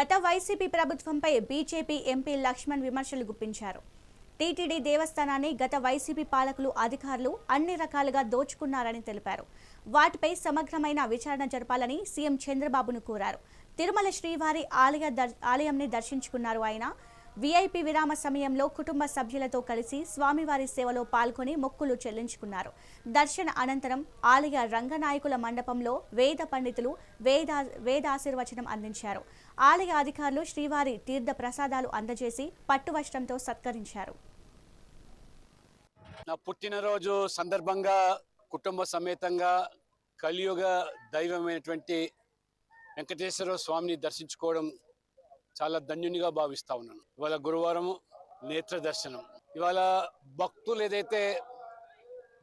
గత వైసీపీ ప్రభుత్వంపై BJP MP Laxman విమర్శలు గుప్పించారు. టీటీడీ దేవస్థానాన్ని గత వైసీపీ పాలకులు అధికారులు అన్ని రకాలుగా దోచుకున్నారని తెలిపారు. వాటిపై సమగ్రమైన విచారణ జరపాలని సీఎం చంద్రబాబును కోరారు. తిరుమల శ్రీవారి ఆలయ దర్- ఆలయంని దర్శించుకున్నారు ఆయన. వీఐపీ విరామ సమయంలో కుటుంబ సభ్యులతో కలిసి స్వామివారి సేవలో పాల్గొని మొక్కులు చెల్లించుకున్నారు. దర్శన అనంతరం ఆలయ రంగనాయకుల మండపంలో వేద పండితులు వేద వేదాశీర్వచనం అందించారు. ఆలయ అధికారులు శ్రీవారి తీర్థ ప్రసాదాలు అందజేసి పట్టువస్త్రంతో సత్కరించారు. నా పుట్టినరోజు సందర్భంగా కుటుంబ సమేతంగా కలియుగ దైవమైనటువంటి వెంకటేశ్వర స్వామిని దర్శించుకోవడం చాలా ధన్యునిగా భావిస్తా ఉన్నాను. ఇవాళ గురువారము నేత్ర దర్శనం. ఇవాళ భక్తులు ఏదైతే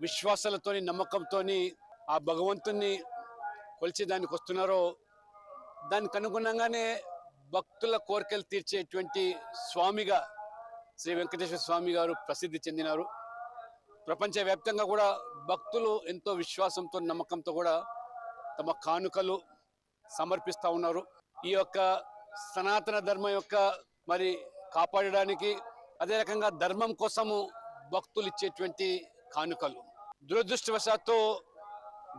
విశ్వాసాలతోని నమ్మకంతోని ఆ భగవంతుని కొలిచేదానికి వస్తున్నారో దానికి అనుగుణంగానే భక్తుల కోరికలు తీర్చేటువంటి స్వామిగా శ్రీ వెంకటేశ్వర స్వామి గారు ప్రసిద్ధి చెందినారు. ప్రపంచవ్యాప్తంగా కూడా భక్తులు ఎంతో విశ్వాసంతో నమ్మకంతో కూడా తమ కానుకలు సమర్పిస్తూ ఉన్నారు. ఈ యొక్క సనాతన ధర్మం యొక్క మరి కాపాడడానికి అదే రకంగా ధర్మం కోసము భక్తులు ఇచ్చేటువంటి కానుకలు. దురదృష్టవశాత్తు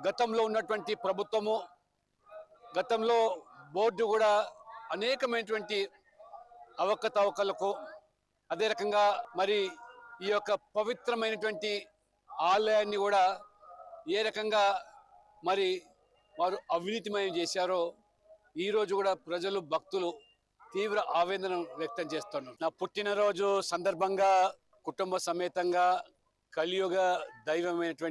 గతంలో ఉన్నటువంటి ప్రభుత్వము గతంలో బోర్డు కూడా అనేకమైనటువంటి అవకతవకలకు అదే రకంగా మరి ఈ యొక్క పవిత్రమైనటువంటి ఆలయాన్ని కూడా ఏ రకంగా మరి వారు అవినీతిమయం చేశారో ఈ రోజు కూడా ప్రజలు భక్తులు తీవ్ర ఆవేదన వ్యక్తం చేస్తున్నారు. నా పుట్టినరోజు సందర్భంగా కుటుంబ సమేతంగా కలియుగ దైవమైనటువంటి